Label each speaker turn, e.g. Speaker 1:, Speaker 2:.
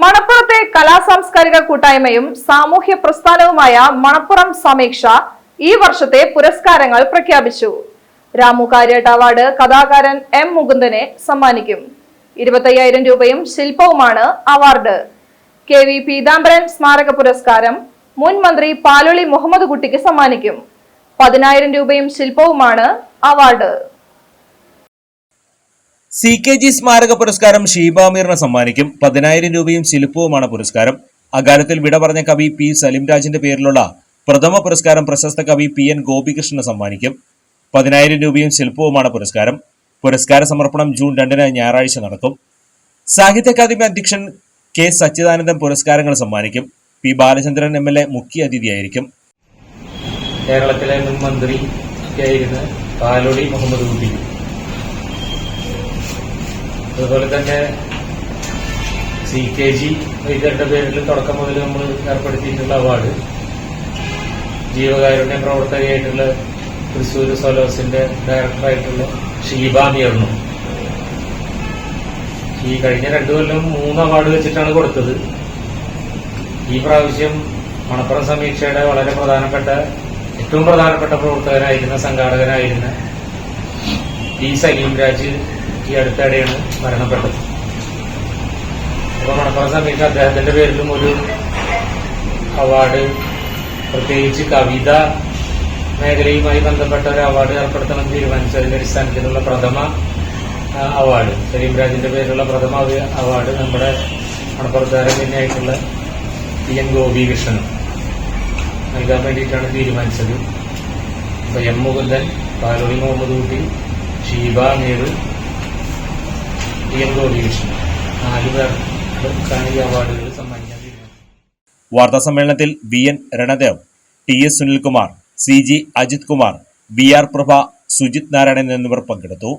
Speaker 1: മണപ്പുറത്തെ കലാസാംസ്കാരിക കൂട്ടായ്മയും സാമൂഹ്യ പ്രസ്ഥാനവുമായ മണപ്പുറം സമീക്ഷ ഈ വർഷത്തെ പുരസ്കാരങ്ങൾ പ്രഖ്യാപിച്ചു. രാമു കാര്യട്ട് അവാർഡ് കഥാകാരൻ എം മുകുന്ദനെ സമ്മാനിക്കും. ഇരുപത്തയ്യായിരം രൂപയും ശില്പവുമാണ് അവാർഡ്. കെ വി പീതാംബരൻ സ്മാരക പുരസ്കാരം മുൻ മന്ത്രി പാലൊളി മുഹമ്മദ് കുട്ടിക്ക് സമ്മാനിക്കും. പതിനായിരം രൂപയും ശില്പവുമാണ് അവാർഡ്.
Speaker 2: സി കെ ജി സ്മാരക പുരസ്കാരം ഷീബാമീറിന് സമ്മാനിക്കും. പതിനായിരം രൂപയും ശില്പവുമാണ് പുരസ്കാരം. അകാലത്തിൽ വിട പറഞ്ഞ കവി പി സലിംരാജിന്റെ പേരിലുള്ള പ്രഥമ പുരസ്കാരം പ്രശസ്ത കവി പി എൻ ഗോപികൃഷ്ണന് സമ്മാനിക്കും. പതിനായിരം രൂപയും ശില്പവുമാണ് പുരസ്കാരം. പുരസ്കാര സമർപ്പണം ജൂൺ രണ്ടിന് ഞായറാഴ്ച നടക്കും. സാഹിത്യ അക്കാദമി അധ്യക്ഷൻ കെ സച്ചിദാനന്ദൻ പുരസ്കാരങ്ങൾ സമ്മാനിക്കും. P Balachandran M L A മുഖ്യ അതിഥിയായിരിക്കും.
Speaker 3: കേരളത്തിലെ മുൻ മന്ത്രി ആയിരുന്ന പാലോടി മുഹമ്മദ് കുട്ടി അതുപോലെ തന്നെ സി കെ ജി വൈദ്യരുടെ പേരിൽ തുടക്കം മുതൽ നമ്മൾ ഏർപ്പെടുത്തിയിട്ടുള്ള അവാർഡ് ജീവകാരുണ്യ പ്രവർത്തകയായിട്ടുള്ള തൃശ്ശൂർ സോലോസിന്റെ ഡയറക്ടറായിട്ടുള്ള ഷീബ ഈ കഴിഞ്ഞ രണ്ടു കൊല്ലം മൂന്ന് അവാർഡ് വെച്ചിട്ടാണ് കൊടുത്തത്. ഈ പ്രാവശ്യം മണപ്പുറം സമീക്ഷയുടെ വളരെ പ്രധാനപ്പെട്ട ഏറ്റവും പ്രധാനപ്പെട്ട പ്രവർത്തകനായിരുന്ന സംഘാടകനായിരുന്ന ഈ സലീം രാജ് ഈ അടുത്തിടെയാണ് മരണപ്പെട്ടത്. അപ്പൊ മണപ്പുറം സമയത്ത് അദ്ദേഹത്തിന്റെ പേരിലും ഒരു അവാർഡ് പ്രത്യേകിച്ച് കവിത മേഖലയുമായി ബന്ധപ്പെട്ട ഒരു അവാർഡ് ഏർപ്പെടുത്തണം തീരുമാനിച്ചതിന്റെ അടിസ്ഥാനത്തിലുള്ള പ്രഥമ അവാർഡ് സലീം രാജിന്റെ പേരിലുള്ള പ്രഥമ അവ- അവാർഡ് നമ്മുടെ മണപ്പുറത്തുകാരൻ തന്നെയായിട്ടുള്ള പി എൻ ഗോപികൃഷ്ണൻ നൽകാൻ വേണ്ടിയിട്ടാണ് തീരുമാനിച്ചത്. അപ്പൊ എം മുകുന്ദൻ പാലോളി മുഹമ്മദ് കുട്ടി ഷീബ മീർ
Speaker 2: വാർത്താ സമ്മേളനത്തിൽ V N Ranadev T S Sunilkumar C G Ajith Kumar B R Prabha Sujith Narayanan എന്നിവർ പങ്കെടുത്തു.